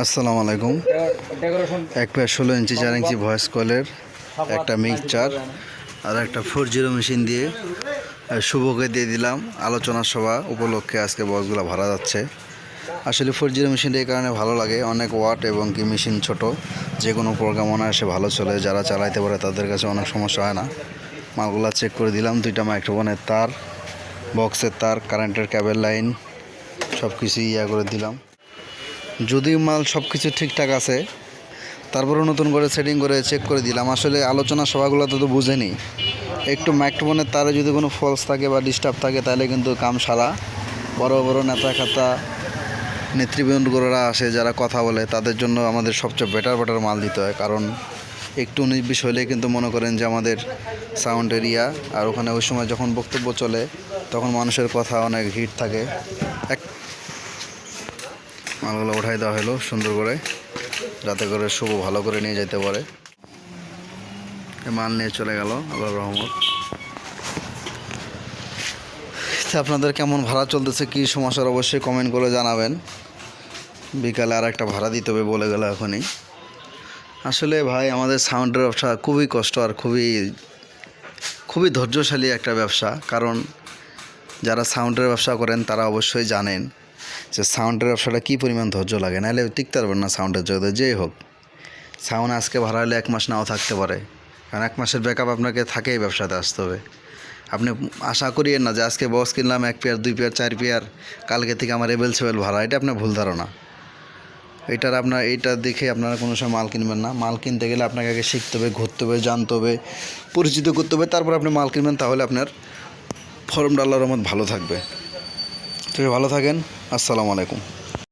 আসসালামু আলাইকুম। এক পেয়ার ষোলো ইঞ্চি চার ইঞ্চি ভয়েস কলের একটা মিক্সচার আর একটা ফোর জিরো মেশিন দিয়ে শুভকে দিয়ে দিলাম। আলোচনা সভা উপলক্ষে আজকে বক্সগুলো ভরা যাচ্ছে। আসলে ফোর জিরো মেশিনটা এই কারণে ভালো লাগে। অনেক ওয়াট এবং কি মেশিন ছোট যে কোনো প্রোগ্রাম অনায়াসে ভালো চলে। যারা চালাইতে পারে তাদের কাছে অনেক সমস্যা হয় না। মালগুলা চেক করে দিলাম, দুইটা মাইক্রোফোনের তার বক্সের তার কারেন্টের ক্যাবেল লাইন সব কিছুই ইয়া করে দিলাম। যদি মাল সব কিছু ঠিকঠাক আছে তারপরে নতুন করে সেটিং করে চেক করে দিলাম। আসলে আলোচনা সভাগুলো তো তো বুঝেনি। একটু মাইক্রোফোনের তারে যদি কোনো ফলস থাকে বা ডিস্টার্ব থাকে, তাহলে কিন্তু কাম সারা বড় বড় নেতা খাতা নেতৃবৃন্দরা আসে, যারা কথা বলে, তাদের জন্য আমাদের সবচেয়ে বেটার বেটার মাল দিতে হয়। কারণ একটু বিশ হলে কিন্তু মনে করেন যে আমাদের সাউন্ড এরিয়া আর ওখানে ওই সময় যখন বক্তব্য চলে, তখন মানুষের কথা অনেক হিট থাকে। এক মালগুলো উঠাই দেওয়া হলো সুন্দর করে। যাতে করে শুভ ভালো করে নিয়ে যেতে পারে। মাল নিয়ে চলে গেল আল্লাহ রহমত। আপনাদের কেমন ভাড়া চলতেছে, কী সমস্যার অবশ্যই কমেন্ট করে জানাবেন। বিকালে আর একটা ভাড়া দিতে হবে বলে গেল এখনই। আসলে ভাই, আমাদের সাউন্ডের ব্যবসা খুবই কষ্ট আর খুবই খুবই ধৈর্যশালী একটা ব্যবসা। কারণ যারা সাউন্ডের ব্যবসা করেন, তারা অবশ্যই জানেন। যে সাউন্ডের ব্যবসাটা কী পরিমাণ ধৈর্য লাগে? নাহলে টিকতে পারবেন না সাউন্ডের জগতে, যেই হোক। সাউন্ড আজকে ভাড়া হলে এক মাস নাও থাকতে পারে। কারণ এক মাসের ব্যাকআপ আপনাকে থাকেই ব্যবসাতে আসতে হবে। আপনি আশা করিয়েন না যে আজকে বক্স কিনলাম, এক পেয়ার দুই পেয়ার চার পেয়ার কালকে থেকে আমার এবেল সেবেল ভাড়া এটা আপনার ভুল ধারণা। এটার আপনার, এইটা দেখে আপনারা কোনো সময় মাল কিনবেন না। মাল কিনতে গেলে আপনাকে আগে শিখতে হবে, ঘুরতে হবে, জানতে হবে, পরিচিত করতে হবে। তারপর আপনি মাল কিনবেন, তাহলে আপনার ফর্মটা আল্লাহর রহমত ভালো থাকবে। তো ভালো থাকেন। আসসালামু আলাইকুম।